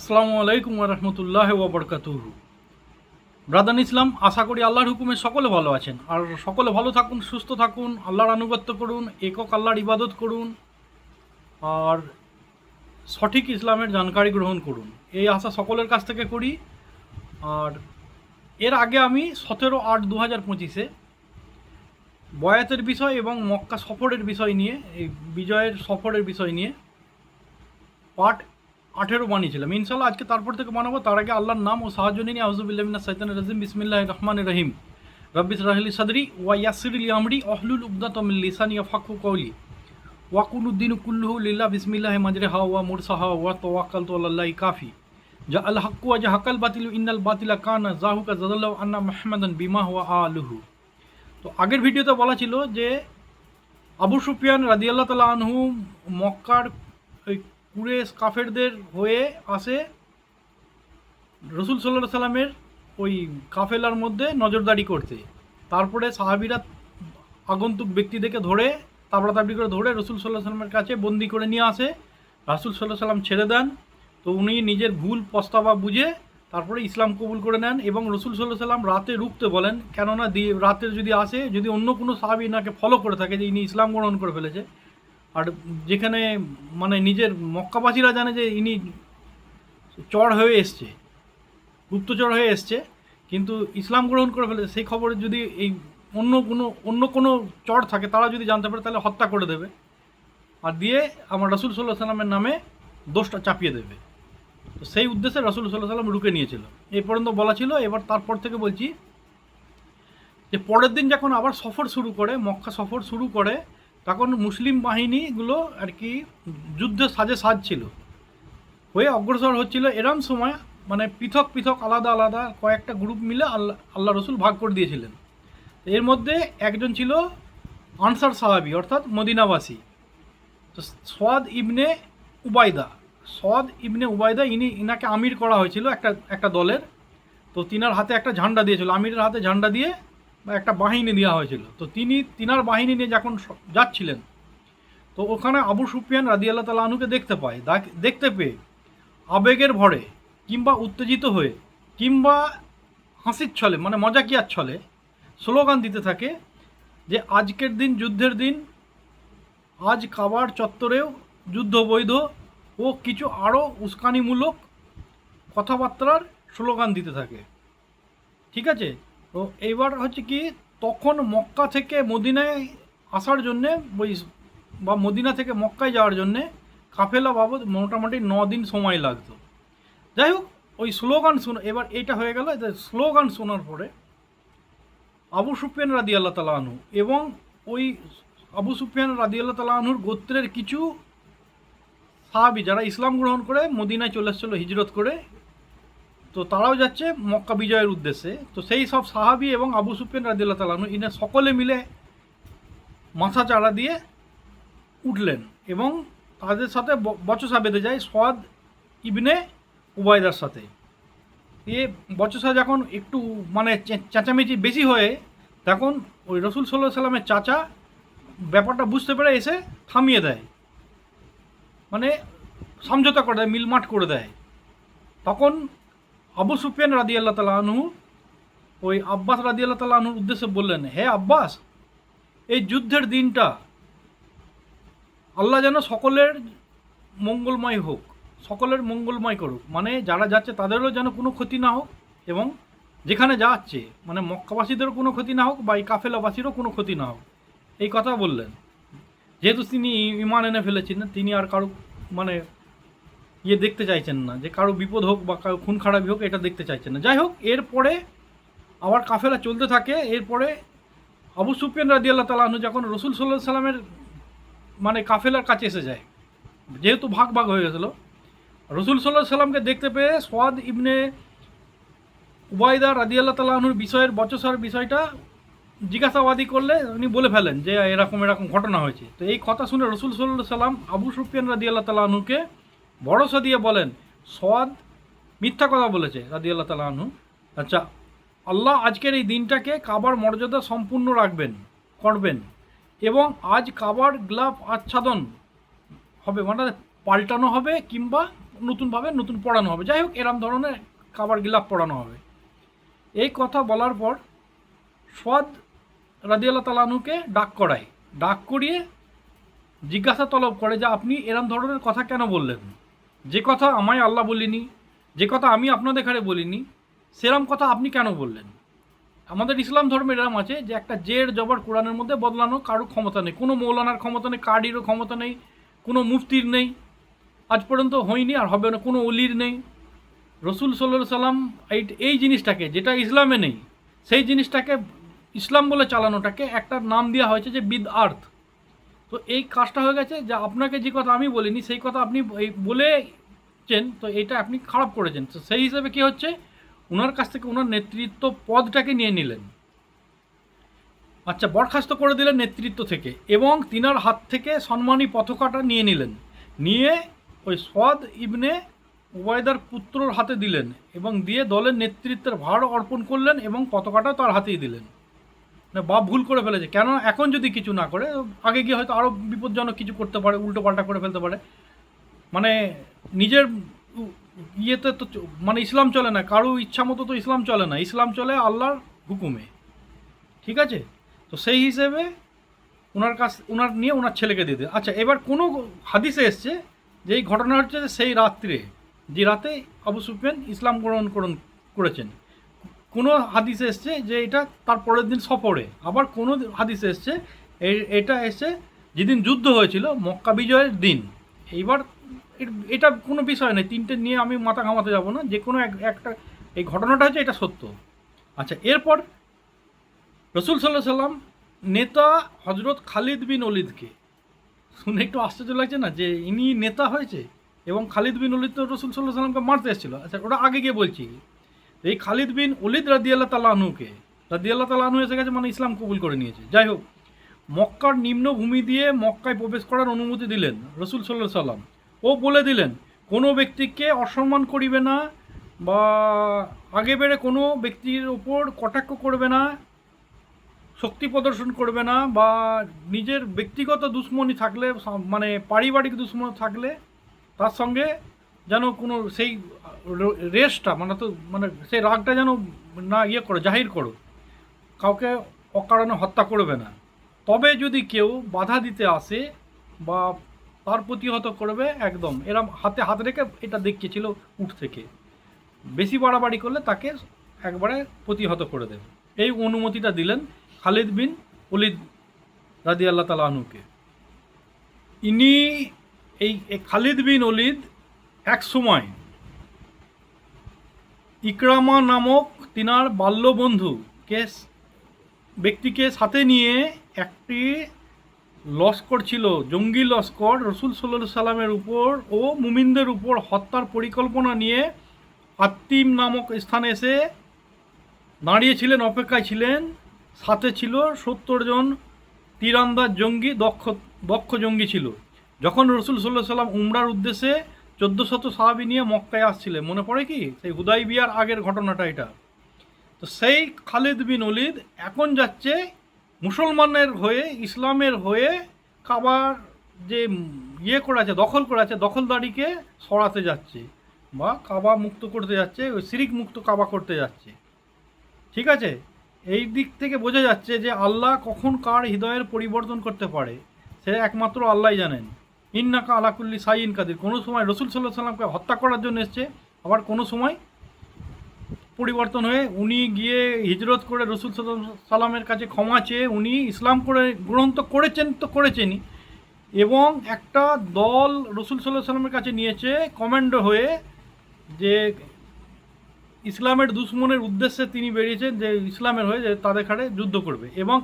আসসালামু আলাইকুম রহমতুল্লাহ ওবরকাতুহু ব্রাদান ইসলাম, আশা করি আল্লাহর হুকুমে সকলে ভালো আছেন। আর সকলে ভালো থাকুন, সুস্থ থাকুন, আল্লাহর আনুগত্য করুন, একক আল্লাহর ইবাদত করুন, আর সঠিক ইসলামের জানকারি গ্রহণ করুন। এই আশা সকলের কাছ থেকে করি। আর এর আগে আমি সতেরো আট দু হাজার পঁচিশে বয়াতের বিষয় এবং মক্কা সফরের বিষয় নিয়ে, এই বিজয়ের সফরের বিষয় নিয়ে পার্ট আঠেরো বানিয়েছিলাম। ইনশাল্লাহ আজকে তারপর থেকে বানাবো। তার আগে আল্লাহর নাম ও সাহায্য নিয়ে আউজুবিল্লামিনা সাইতান রাজিম। বিসমিল্লাহ রহমান রহিম। রব্বিস রাহলি সাদরি ওয়া ইয়াসিরুল আমরি। অহলুল উবদাতমিল লিসানি ফাকু কৌলি ওয়াকুলুদ্দিন কুল্লুহু লিল্লাহ। বিসমিল্লাহ মাজরে হা ওয়া মুরসাহা ওয়া তোয়াক্কাল তো আল্লাহ কাফি। যা আল হাক্কু যা হাকাল বাতিল ইন্নাল বাতিলা কানা জাহুকা জাদাল্লাহ আন্না মাহমাদান বিমা ওয়া আলুহু। তো আগের ভিডিওতে বলা ছিল যে, আবু সুফিয়ান রাদিয়াল্লাহ তালা আনহু মক্কার কুরেশ কাফেরদের হয়ে আসে রসুল সাল্লাহ সাল্লামের ওই কাফেলার মধ্যে নজরদারি করতে। তারপরে সাহাবিরা আগন্তুক ব্যক্তিদেরকে ধরে, তাবড়াতাবড়ি করে ধরে রসুল সাল্লাহ সাল্লামের কাছে বন্দি করে নিয়ে আসে। রাসুল সাল্লাহ সাল্লাম ছেড়ে দেন। তো উনি নিজের ভুল পস্তাবা বুঝে তারপরে ইসলাম কবুল করে নেন এবং রসুল সাল্লাহ সাল্লাম রাতে রুখতে বলেন, কেননা দিয়ে রাতে যদি আসে, যদি অন্য কোনো সাহাবি নাকে ফলো করে থাকে যে ইনি ইসলাম গ্রহণ করে ফেলেছে আর যেখানে মানে নিজের মক্কাবাসীরা জানে যে ইনি চড় হয়ে এসছে, গুপ্তচর হয়ে এসছে, কিন্তু ইসলাম গ্রহণ করে ফেলে, সেই খবরে যদি এই অন্য কোনো অন্য কোনো চর থাকে, তারা যদি জানতে পারে, তাহলে হত্যা করে দেবে আর দিয়ে আমার রসুল সাল্লাহ সাল্লামের নামে দোষটা চাপিয়ে দেবে। তো সেই উদ্দেশ্যে রসুল সাল্লাহ সাল্লাম রুকে নিয়েছিল। এই পর্যন্ত বলা ছিল, এবার তারপর থেকে বলছি যে পরের দিন যখন আবার সফর শুরু করে, মক্কা সফর শুরু করে তখন মুসলিম বাহিনীগুলো আর কি যুদ্ধে সাজে সাজ ছিল হয়ে অগ্রসর হচ্ছিল এরম সময় মানে পৃথক পৃথক আলাদা আলাদা কয়েকটা গ্রুপ মিলে আল্লাহ আল্লাহ রসুল ভাগ করে দিয়েছিলেন। এর মধ্যে একজন ছিল আনসার সাহাবি, অর্থাৎ মদিনাবাসী। তো সোয়াদ ইবনে উবায়দা, সোয়াদ ইবনে উবায়দা ইনি, ইনাকে আমির করা হয়েছিল একটা একটা দলের। তো তিনার হাতে একটা ঝান্ডা দিয়েছিল। আমিরের হাতে ঝান্ডা দিয়ে একটা বাহিনী দেওয়া হয়েছিল। তো তিনি, তিনার বাহিনী নিয়ে যখন যাচ্ছিলেন, তো ওখানে আবু সুফিয়ান রাদি আল্লাহ তালা আনুকে দেখতে পায়। দেখতে পেয়ে আবেগের ভরে কিংবা উত্তেজিত হয়ে কিংবা হাসির ছলে মানে মজাকিয়ার ছলে স্লোগান দিতে থাকে যে, আজকের দিন যুদ্ধের দিন, আজ কাবার চত্বরেও যুদ্ধ বৈধ ও কিছু আরও উস্কানিমূলক কথাবার্তার স্লোগান দিতে থাকে। ঠিক আছে? তো এইবার হচ্ছে কি তখন মক্কা থেকে মদিনায় আসার জন্যে, ওই বা মদিনা থেকে মক্কায় যাওয়ার জন্যে কাফেলা বাবদ মোটামুটি ন দিন সময় লাগতো। যাই হোক, ওই স্লোগান শুনে, এবার এইটা হয়ে গেল স্লোগান শোনার পরে আবু সুফিয়ান রাদি আল্লাহ তালা আনহু এবং ওই আবু সুফিয়ান রাদি আল্লাহ তালা আনহুর গোত্রের কিছু সাহাবি যারা ইসলাম গ্রহণ করে মদিনায় চলে এসেছিল হিজরত করে তো তারাও যাচ্ছে মক্কা বিজয়ের উদ্দেশ্যে। তো সেই সব সাহাবি এবং আবু সুফিয়ান রাদিল্লা তালানু ইনা সকলে মিলে মাথা চাড়া দিয়ে উঠলেন এবং তাদের সাথে বচসা বেঁধে যায় সোয়াদ ইবনে উবায়দার সাথে। এ বচসা যখন একটু মানে চেঁচামেচি বেশি হয়ে তখন ওই রসুল সাল্লাহ সাল্লামের চাচা ব্যাপারটা বুঝতে পেরে এসে থামিয়ে দেয়। মানে সমঝোতা করে দেয়, মিলমাট করে দেয়। তখন আবু সুফিয়ান রাদি আল্লাহ তালা আনহু ওই আব্বাস রাদি আল্লাহ তালা আনহুর উদ্দেশ্যে বললেন, হে আব্বাস, এই যুদ্ধের দিনটা আল্লাহ যেন সকলের মঙ্গলময় হোক, সকলের মঙ্গলময় করুক। মানে যারা যাচ্ছে তাদেরও যেন কোনো ক্ষতি না হোক এবং যেখানে যাচ্ছে মানে মক্কাবাসীদেরও কোনো ক্ষতি না হোক বা এই কাফেলাবাসীরও কোনো ক্ষতি না হোক। এই কথা বললেন। যেহেতু তিনি ইমান এনে ফেলেছিলেন, তিনি আর কারও মানে ইয়ে দেখতে চাইছেন না, যে কারও বিপদ হোক বা কারও খুন খারাপি হোক, এটা দেখতে চাইছেন না। যাই হোক, এরপরে আবার কাফেলা চলতে থাকে, এরপরে আবু সুফিয়ান রাদি আল্লাহ তালাহনু যখন রসুল সাল্লাহ সাল্লামের মানে কাফেলার কাছে এসে যায়, যেহেতু ভাগ ভাগ হয়ে গেছিল, রসুল সাল্লাহ সাল্লামকে দেখতে পেয়ে সোয়াদ ইবনে উবায়দা রাদি আল্লাহ তালাহনুর বিষয়ের বচসার বিষয়টা জিজ্ঞাসাবাদী করলে উনি বলে ফেলেন যে এরকম এরকম ঘটনা হয়েছে। তো এই কথা শুনে রসুল সাল্লাহ সাল্লাম আবু সুফিয়ান রাদি আল্লাহ তালাহনুকে ভরসা দিয়ে বলেন সোয়াদ মিথ্যা কথা বলেছে রাদি আল্লাহ তালা আনহু। আচ্ছা আল্লাহ আজকের এই দিনটাকে কাবার মর্যাদা সম্পূর্ণ রাখবেন, করবেন এবং আজ কাবার গ্লাভ আচ্ছাদন হবে মানে পাল্টানো হবে কিংবা নতুনভাবে নতুন পড়ানো হবে। যাই হোক, এরম ধরনের কাবার গ্লাভ পড়ানো হবে। এই কথা বলার পর সোয়াদ রাদিয়াল্লাহ তালানুকে ডাক করায়। ডাক করিয়ে জিজ্ঞাসা তলব করে যে, আপনি এরম ধরনের কথা কেন বললেন? যে কথা আমায় আল্লাহ বলিনি, যে কথা আমি আপনাদের এখানে বলিনি, সেরম কথা আপনি কেন বললেন? আমাদের ইসলাম ধর্মের এরম আছে যে একটা জের জবর কোরআনের মধ্যে বদলানো কারও ক্ষমতা নেই। কোনো মৌলানার ক্ষমতা নেই কার্ডিরও ক্ষমতা নেই, কোনো মুফতির নেই, আজ পর্যন্ত হয়নি আর হবে না, কোনো অলির নেই। রসুল সাল্লা সাল্লাম এই এই জিনিসটাকে, যেটা ইসলামে নেই, সেই জিনিসটাকে ইসলাম বলে চালানোটাকে একটা নাম দেওয়া হয়েছে যে বিদ আর্থ তো এই কাজটা হয়ে গেছে যে আপনাকে যে কথা আমি বলিনি, সেই কথা আপনি বলেছেন তো এটা আপনি খারাপ করেছেন। তো সেই হিসেবে কী হচ্ছে? ওনার কাছ থেকে ওনার নেতৃত্ব পদটাকে নিয়ে নিলেন। আচ্ছা বরখাস্ত করে দিলেন নেতৃত্ব থেকে এবং তিনার হাত থেকে সম্মানী পতাকাটা নিয়ে নিলেন। নিয়ে ওই সদ ইবনে উবায়দার পুত্রর হাতে দিলেন এবং দিয়ে দলের নেতৃত্বের ভার অর্পণ করলেন এবং পতাকাটা তার হাতেই দিলেন। না বাপ ভুল করে ফেলেছে। কেন এখন যদি কিছু না করে, আগে গিয়ে হয়তো আরও বিপজ্জনক কিছু করতে পারে, উল্টো পাল্টা করে ফেলতে পারে। মানে নিজের ইয়েতে তো মানে ইসলাম চলে না, কারও ইচ্ছা মতো তো ইসলাম চলে না। ইসলাম চলে আল্লাহর হুকুমে। ঠিক আছে? তো সেই হিসেবে ওনার কাছ ওনার নিয়ে ওনার ছেলেকে দিয়ে দেয় আচ্ছা এবার কোনো হাদিসে এসছে যে এই ঘটনা হচ্ছে যে সেই রাত্রে, যে রাতে আবু সুফিয়ান ইসলাম গ্রহণ করেছেন। কোনো হাদিসে এসছে যে এটা তার পরের দিন সফরে। আবার কোনো হাদিসে এসছে এটা এসছে যেদিন যুদ্ধ হয়েছিল, মক্কা বিজয়ের দিন। এইবার এটা কোনো বিষয় নেই, তিনটে নিয়ে আমি মাথা ঘামাতে যাব না যে কোনো এক- একটা, এই ঘটনাটা হচ্ছে এটা সত্য। আচ্ছা এরপর রসুল সাল্লাহ সাল্লাম নেতা হজরত খালিদ বিন অলিদকে শুনে একটু আশ্চর্য লাগছে না যে ইনি নেতা হয়েছে এবং খালিদ বিন অলিদ তো রসুল সাল্লাহ সাল্লামকে মারতে এসেছিল। আচ্ছা ওটা আগে গিয়ে বলছি। এই খালিদ বিন অলিদ রাদিয়াল্লাহ তালাহুকে রাদিয়াল্লাহ তালাহু এসে গেছে মানে ইসলাম কবুল করে নিয়েছে। যাই হোক, মক্কার নিম্নভূমি দিয়ে মক্কায় প্রবেশ করার অনুমতি দিলেন রসুল সাল্লাহ সাল্লাম ও বলে দিলেন, কোনো ব্যক্তিকে অসম্মান করিবে না বা আগে বেড়ে কোনো ব্যক্তির ওপর কটাক্ষ করবে না, শক্তি প্রদর্শন করবে না বা নিজের ব্যক্তিগত দুশ্মনী থাকলে মানে পারিবারিক দুশ্মন থাকলে তার সঙ্গে যেন কোনো সেই রেসটা মানে তো মানে সেই রাগটা যেন না ইয়ে করো, জাহির করো। কাউকে অকারণে হত্যা করবে না। তবে যদি কেউ বাধা দিতে আসে বা তার প্রতিহত করবে, একদম। এরম হাতে হাত রেখে এটা দেখিয়েছিল উঠ থেকে। বেশি বাড়াবাড়ি করলে তাকে একবারে প্রতিহত করে দেবে। এই অনুমতিটা দিলেন খালিদ বিন অলিদ রাদি আল্লাহ তালাহুকে ইনি এই খালিদ বিন অলিদ এক সময় ইকরামা নামক তিনার বাল্যবন্ধুকে ব্যক্তিকে সাথে নিয়ে একটি লস্কর ছিল, জঙ্গি লস্কর, রসুল সাল্লা সাল্লামের উপর ও মুমিনদের উপর হত্যার পরিকল্পনা নিয়ে আত্মিম নামক স্থানে এসে দাঁড়িয়েছিলেন অপেক্ষায় ছিলেন। সাথে ছিল সত্তর জন তীরান্দাজ জঙ্গি, দক্ষ দক্ষ জঙ্গি ছিল। যখন রসুল সাল্লাহ সাল্লাম উমরার উদ্দেশ্যে চোদ্দ শত সাহাবি নিয়ে মক্কায় আসছিলেন। মনে পড়ে কি? সেই হুদাই বিয়ার আগের ঘটনাটা এটা। তো সেই খালিদ বিন অলিদ এখন যাচ্ছে মুসলমানের হয়ে, ইসলামের হয়ে কাবার যে ইয়ে করে আছে, দখল করে আছে, দখলদারিকে সরাতে যাচ্ছে বা কাবা মুক্ত করতে যাচ্ছে, ওই সিরিক মুক্ত কাবা করতে যাচ্ছে। ঠিক আছে? এই দিক থেকে বোঝা যাচ্ছে যে আল্লাহ কখন কার হৃদয়ের পরিবর্তন করতে পারে, সে একমাত্র আল্লাহ জানেন। ইন্নাকা আলাকুল্লি সাইন কাদির। কোনো সময় রসুল সাল্লাহ সাল্লামকে হত্যা করার জন্য এসছে, আবার কোনো সময় পরিবর্তন হয়ে উনি গিয়ে হিজরত করে রসুল সাল্লামের কাছে ক্ষমা চেয়ে উনি ইসলাম করে গ্রহণ তো করেছেন তো করেছেনই, এবং একটা দল রসুল সাল্লাহ সাল্লামের কাছে নিয়েছে কমান্ডো হয়ে যে ইসলামের দুশ্মনের উদ্দেশ্যে তিনি বেরিয়েছেন, যে ইসলামের হয়ে যে তাদের খাড়ে যুদ্ধ করবে। এবং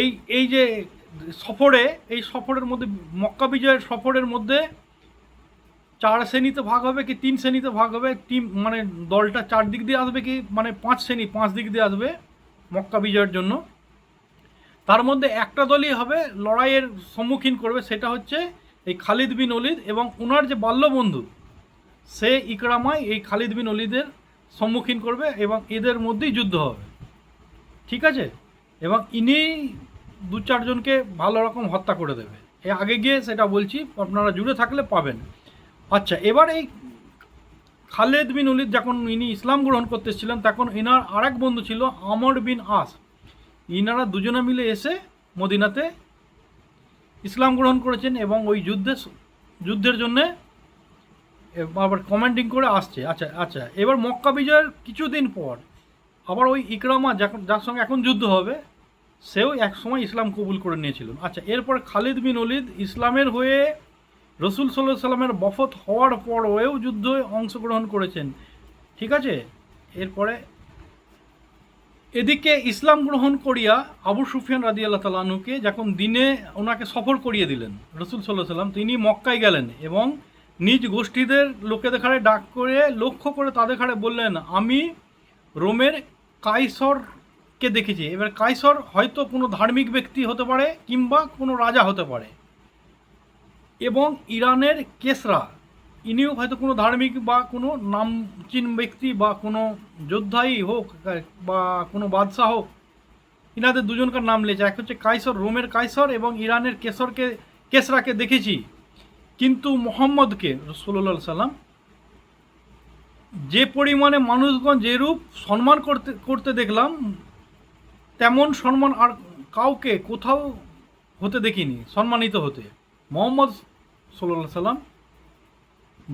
এই এই যে সফরে, এই সফরের মধ্যে, মক্কা বিজয়ের সফরের মধ্যে চার শ্রেণীতে ভাগ হবে কি তিন শ্রেণীতে ভাগ হবে? টিম মানে দলটা চার দিক দিয়ে আসবে কি? মানে পাঁচ শ্রেণি, পাঁচ দিক দিয়ে আসবে মক্কা বিজয়ের জন্য। তার মধ্যে একটা দলই হবে, লড়াইয়ের সম্মুখীন করবে, সেটা হচ্ছে এই খালিদ বিন অলিদ এবং ওনার যে বাল্যবন্ধু, সে ইকরামাই এই খালিদ বিন অলিদের সম্মুখীন করবে এবং এদের মধ্যেই যুদ্ধ হবে। ঠিক আছে? এবং ইনি দু চারজনকে ভালো রকম হত্যা করে দেবে। এ আগে গিয়ে সেটা বলছি, আপনারা জুড়ে থাকলে পাবেন। আচ্ছা এবার এই খালেদ বিন উলিদ যখন ইনি ইসলাম গ্রহণ করতে এসেছিলেন, তখন ইনার আরেক বন্ধু ছিল আমর বিন আস। ইনারা দুজনে মিলে এসে মদিনাতে ইসলাম গ্রহণ করেছেন এবং ওই যুদ্ধে যুদ্ধের জন্যে আবার কমান্ডিং করে আসছে। আচ্ছা আচ্ছা এবার মক্কা বিজয়ের কিছুদিন পর আবার ওই ইকরামা যার সঙ্গে এখন যুদ্ধ হবে সেও এক সময় ইসলাম কবুল করে নিয়েছিলেন আচ্ছা এরপর খালিদ বিন ওলিদ ইসলামের হয়ে রসুল সাল্লাহ সাল্লামের বফত হওয়ার পরেও যুদ্ধে অংশগ্রহণ করেছেন। ঠিক আছে? এরপরে এদিকে ইসলাম গ্রহণ করিয়া আবু সুফিয়ান রাদি আল্লাহ তালানুকে যখন দিনে ওনাকে সফর করিয়ে দিলেন রসুল সাল্লাহ সাল্লাম তিনি মক্কায় গেলেন এবং নিজ গোষ্ঠীদের লোকেদের ঘাড়ে ডাক করে, লক্ষ্য করে তাদের ঘাড়ে বললেন, আমি রোমের কাইসরকে দেখেছি? এবার কাইসর হয়তো কোনো ধার্মিক ব্যক্তি হতে পারে কিংবা কোনো রাজা হতে পারে। এবং ইরানের কেসরা, ইনিও হয়তো কোনো ধার্মিক বা কোনো নামচিন ব্যক্তি বা কোনো যোদ্ধাই হোক, বা কোনো বাদশাহ হোক, ইনাদের দুজনকার নাম লেছে এক হচ্ছে কাইসর, রোমের কাইসর এবং ইরানের কেসরকে, কেসরাকে দেখেছি। কিন্তু মোহাম্মদকে রসুল্লাহ সাল্লাম যে পরিমাণে মানুষগণ যেরূপ সম্মান করতে করতে দেখলাম তেমন সম্মান আর কাউকে কোথাও হতে দেখিনি, সম্মানিত হতে। মোহাম্মদ সাল্লাহ সাল্লাম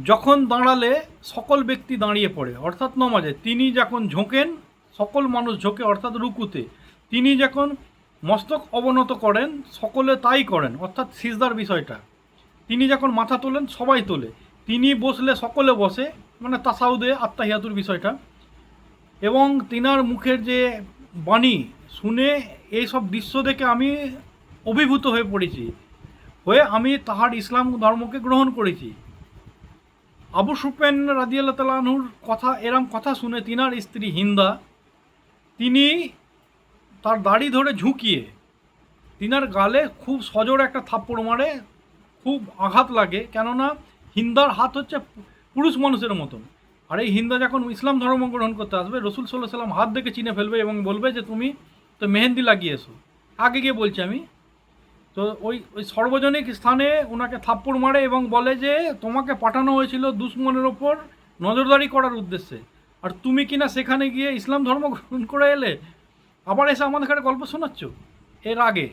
যখন দাঁড়ালে, সকল ব্যক্তি দাঁড়িয়ে পড়ে, অর্থাৎ নমাজে, তিনি যখন ঝোঁকেন, সকল মানুষ ঝোঁকে, অর্থাৎ রুকুতে, তিনি যখন মস্তক অবনত করেন, সকলে তাই করেন, অর্থাৎ সিজদার বিষয়টা। তিনি যখন মাথা তোলেন, সবাই তোলে। তিনি বসলে সকলে বসে মানে তাসাউদে আত্মাহিয়াতুর বিষয়টা। এবং তিনার মুখের যে বাণী শুনে এই সব দৃশ্য দেখে আমি অভিভূত হয়ে পড়েছি। হয়ে আমি তাহার ইসলাম ধর্মকে গ্রহণ করেছি। আবু সুফেন রাজিয়াল্লাহ তালাহুর কথা, এরম কথা শুনে তিনার স্ত্রী হিন্দা, তিনি তার দাড়ি ধরে ঝুঁকিয়ে তিনার গালে খুব সজোর একটা থাপ্পড় মারে, খুব আঘাত লাগে। কেননা হিন্দার হাত হচ্ছে পুরুষ মানুষের মতন। আর এই হিন্দা যখন ইসলাম ধর্ম গ্রহণ করতে আসবে, রসুল সাল্লাহ সাল্লাম হাত দেখে চিনে ফেলবে এবং বলবে যে, তুমি তো মেহেন্দি লাগিয়ে এসো। আগে গিয়ে বলছি আমি। তো ওই ওই সর্বজনিক স্থানে ওনাকে থাপ্পড় মারে এবং বলে যে, তোমাকে পাঠানো হয়েছিল দুশ্মনের ওপর নজরদারি করার উদ্দেশ্যে। আর তুমি কিনা সেখানে গিয়ে ইসলাম ধর্ম গ্রহণ করে এলে? আবার এসে আমাদের ঘরে গল্প শোনাচ্ছ? এর আগে।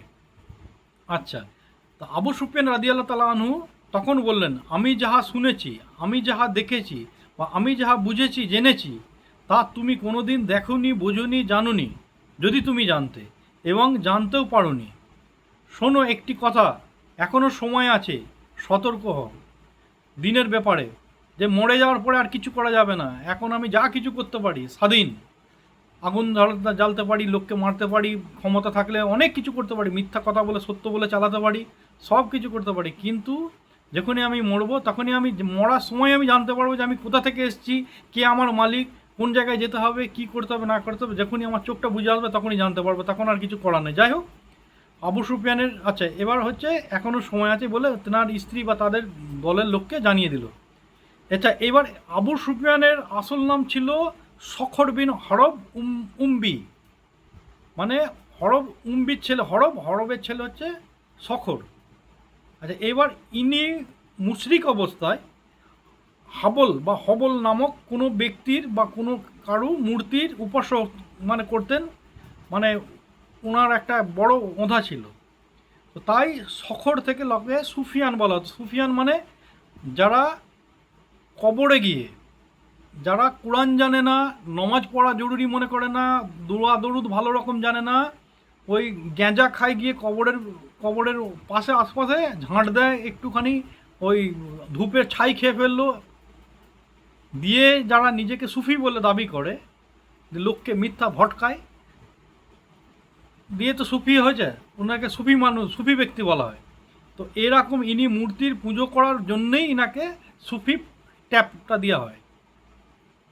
আচ্ছা। তা আবু সুফিয়ান রাদিয়াল্লাহ তালা আনহু তখন বললেন, আমি যাহা শুনেছি, আমি যাহা দেখেছি বা আমি যাহা বুঝেছি, জেনেছি, তা তুমি কোনোদিন দেখোনি, বোঝোনি, জানোনি। যদি তুমি জানতে এবং জানতেও পারোনি। শোনো একটি কথা এখনও সময় আছে, সতর্ক হও। দিনের ব্যাপারে, যে মরে যাওয়ার পরে আর কিছু করা যাবে না, এখন আমি যা কিছু করতে পারি, স্বাধীন। আগুন জ্বালাতে জ্বালতে পারি, লোককে মারতে পারি, ক্ষমতা থাকলে অনেক কিছু করতে পারি, মিথ্যা কথা বলে, সত্য বলে চালাতে পারি, সব কিছু করতে পারি। কিন্তু যখনই আমি মরবো, তখনই আমি মরার সময় আমি জানতে পারব যে আমি কোথা থেকে এসেছি, কে আমার মালিক কোন জায়গায় যেতে হবে, কি করতে হবে, না করতে হবে, যখনই আমার চোখটা বুঝে আসবে তখনই জানতে পারব, তখন আর কিছু করার নেই। যাই হোক, আবু সুফিয়ানের আচ্ছা এবার হচ্ছে এখনও সময় আছে বলে তেনার স্ত্রী বা তাদের দলের লোককে জানিয়ে দিল। আচ্ছা এবার আবু সুফিয়ানের আসল নাম ছিল সখর বিন হরব উম, উম্বি। মানে হরব উম্বির ছেলে, হরব, হরবের ছেলে হচ্ছে সখর। আচ্ছা এবার ইনি মুশরিক অবস্থায় হাবল বা হবল নামক কোনো ব্যক্তির বা কোনো কারু মূর্তির উপাসক মানে করতেন মানে ওনার একটা বড় ওঁধা ছিল। তো তাই সখর থেকে লকে সুফিয়ান বলা হতো। সুফিয়ান মানে যারা কবরে গিয়ে, যারা কোরআন জানে না, নমাজ পড়া জরুরি মনে করে না, দোয়া দরুদ ভালো রকম জানে না, ওই গ্যাঁজা খায় গিয়ে কবরের কবরের পাশে, আশপাশে ঝাঁট দেয়, একটুখানি ওই ধূপের ছাই খেয়ে ফেলল দিয়ে যারা নিজেকে সুফি বলে দাবি করে যে লোককে মিথ্যা ভটকায়, দিয়ে তো সুফি হয়ে যায় ওনাকে সুফি মানুষ, সুফি ব্যক্তি বলা হয়। তো এরকম ইনি মূর্তির পুজো করার জন্যেই ইনাকে সুফি ট্যাপটা দেওয়া হয়।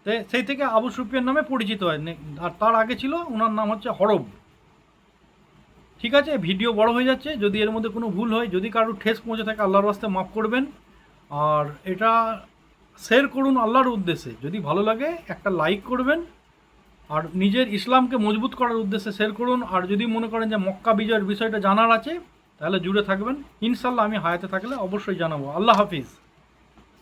তো সেই থেকে আবু সুফিয়ান নামে পরিচিত হয়। আর তার আগে ছিল, ওনার নাম হচ্ছে হরব ঠিক আছে? ভিডিও বড় হয়ে যাচ্ছে, যদি এর মধ্যে কোনো ভুল হয়, যদি কারোর ঠেস পৌঁছে থাকে, আল্লাহর রাস্তায় মাফ করবেন। আর এটা শেয়ার করুন আল্লাহর উদ্দেশ্যে। যদি ভালো লাগে, একটা লাইক করবেন। আর নিজের ইসলামকে মজবুত করার উদ্দেশ্যে শেয়ার করুন। আর যদি মনে করেন যে মক্কা বিজয়ের বিষয়টা জানার আছে, তাহলে জুড়ে থাকবেন। ইনশাল্লাহ আমি হায়াতে থাকলে অবশ্যই জানাব। আল্লাহ হাফিজ।